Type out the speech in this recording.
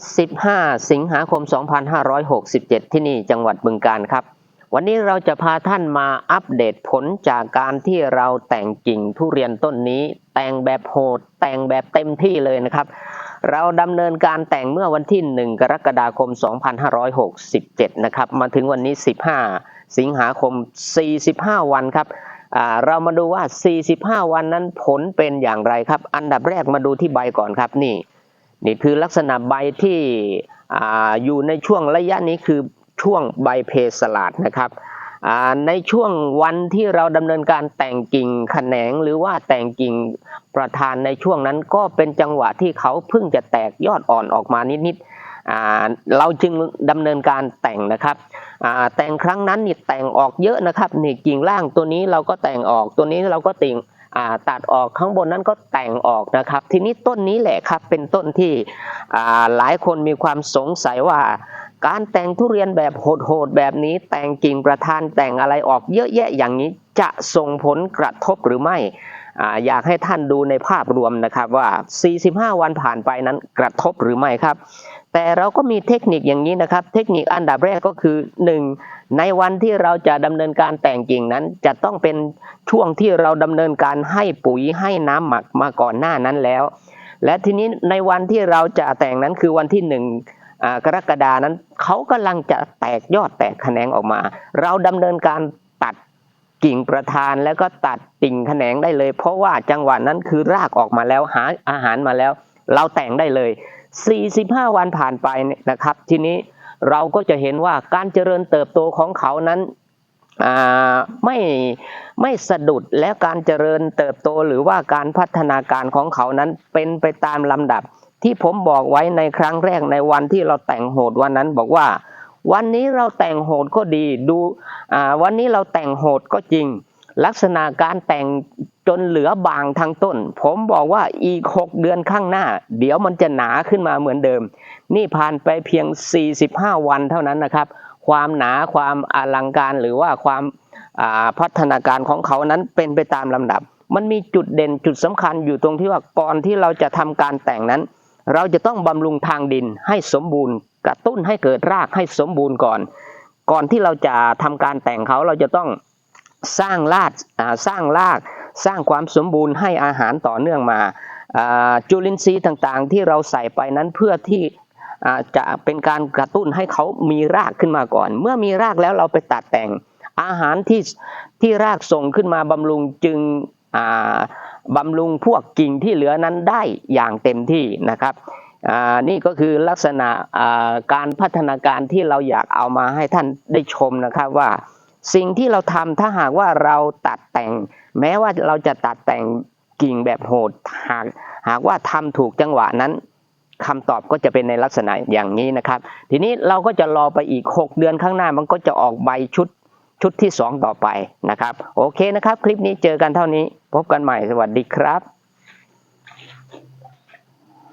15 สิงหาคม 2567 ที่นี่จังหวัดบึงกาฬครับ วันนี้เราจะพาท่านมาอัปเดตผลจากการที่เราแต่งกิ่งทุเรียนต้นนี้ แต่งแบบโหด แต่งแบบเต็มที่เลยนะครับ เราดำเนินการแต่งเมื่อวันที่ 1 กรกฎาคม 2567 นะครับ มาถึงวันนี้ 15 สิงหาคม 45 วันครับเรามาดูว่า 45 วันนั้นผลเป็นอย่างไรครับ อันดับแรกมาดูที่ใบก่อนครับนี่ นี่คือลักษณะใบที่ออยู่ในช่วงระยะนี้คือช่วงใบเพสลาดนะครับในช่วงวันที่เราดำเนินการแต่งกิ่งแขนงหรือว่าแต่งกิ่งประธานในช่วงนั้นก็เป็นจังหวะที่เขาเพิ่งจะแตกยอดอ่อนออกมานิดๆเราจึงดำเนินการแต่งนะครับแต่งครั้งนั้นนี่แต่งออกเยอะนะครับนี่กิ่งล่างตัวนี้เราก็แต่งออกตัวนี้เราก็ติ่งอ่า ตัดออกข้างบนนั้นก็แต่งออกนะครับ ทีนี้ต้นนี้แหละครับเป็นต้นที่หลายคนมีความสงสัยว่าการแต่งทุเรียนแบบโหดๆแบบนี้ แต่งกิ่งประธานแต่งอะไรออกเยอะแยะอย่างนี้จะส่งผลกระทบหรือไม่ออยากให้ท่านดูในภาพรวมนะครับว่า 45 วันผ่านไปนั้นกระทบหรือไม่ครับ แต่เราก็มีเทคนิคอย่างนี้นะครับ เทคนิคอันดับแรกก็คือ 1. ในวันที่เราจะดำเนินการแต่งกิ่งนั้น จะต้องเป็นช่วงที่เราดำเนินการให้ปุ๋ยให้น้ำหมักมาก่อนหน้านั้นแล้ว และทีนี้ในวันที่เราจะแต่งนั้นคือวันที่หนึ่งกรกฎานั้นเขากำลังจะแตกยอดแตกแขนงออกมา เราดำเนินการตัดกิ่งประธานแล้วก็ตัดติ่งแขนงได้เลย เพราะว่าจังหวะนั้นคือรากออกมาแล้วหาอาหารมาแล้ว เราแต่งได้เลย 45 วันผ่านไปนะครับ ทีนี้เราก็จะเห็นว่าการเจริญเติบโตของเขานั้นไม่ไม่สะดุดและการเจริญเติบโตหรือว่าการพัฒนาการของเขานั้นเป็นไปตามลำดับ ที่ผมบอกไว้ในครั้งแรกในวันที่เราแต่งโหดวันนั้นบอกว่า วันนี้เราแต่งโหดก็ดีดูวันนี้เราแต่งโหดก็จริง ลักษณะการแต่ง นเหลือบางทางต้น ผมบอกว่าอีก 6 เดือนข้างหน้า เดี๋ยวมันจะหนาขึ้นมาเหมือนเดิม นี่ผ่านไปเพียง 45 วันเท่านั้นนะครับ ความหนาความอลังการหรือว่าความาพัฒนาการของเขานั้นเป็นไปตามลำดับ มันมีจุดเด่นจุดสำคัญอยู่ตรงที่ว่าก่อนที่เราจะทำการแต่งนั้น เราจะต้องบำรุงทางดินให้สมบูรณ์ กระตุ้นให้เกิดรากให้สมบูรณ์ก่อน ก่อนที่เราจะทำการแต่งเขาเราจะต้องสร้างรากสร้างราก สร้างความสมบูรณ์ให้อาหารต่อเนื่องมาจุลินทรีย์ต่างๆ ที่เราใส่ไปนั้นเพื่อที่จะเป็นการกระตุ้นให้เขามีรากขึ้นมาก่อน เมื่อมีรากแล้วเราไปตัดแต่งอาหารที่ที่รากส่งขึ้นมาบำรุงจึงบำรุงพวกกิ่งที่เหลือนั้นได้อย่างเต็มที่นะครับนี่ก็คือลักษณะการพัฒนาการที่เราอยากเอามาให้ท่านได้ชมนะครับว่า สิ่งที่เราทำถ้าหากว่าเราตัดแต่ง แม้ว่าเราจะตัดแต่งกิ่งแบบโหดหากหากว่าทำถูกจังหวะนั้นคำตอบก็จะเป็นในลักษณะอย่างนี้นะครับ ทีนี้เราก็จะรอไปอีก 6 เดือนข้างหน้ามันก็จะออกใบชุดชุดที่ 2 ต่อไปนะครับ โอเคนะครับ คลิปนี้เจอกันเท่านี้ พบกันใหม่สวัสดีครับ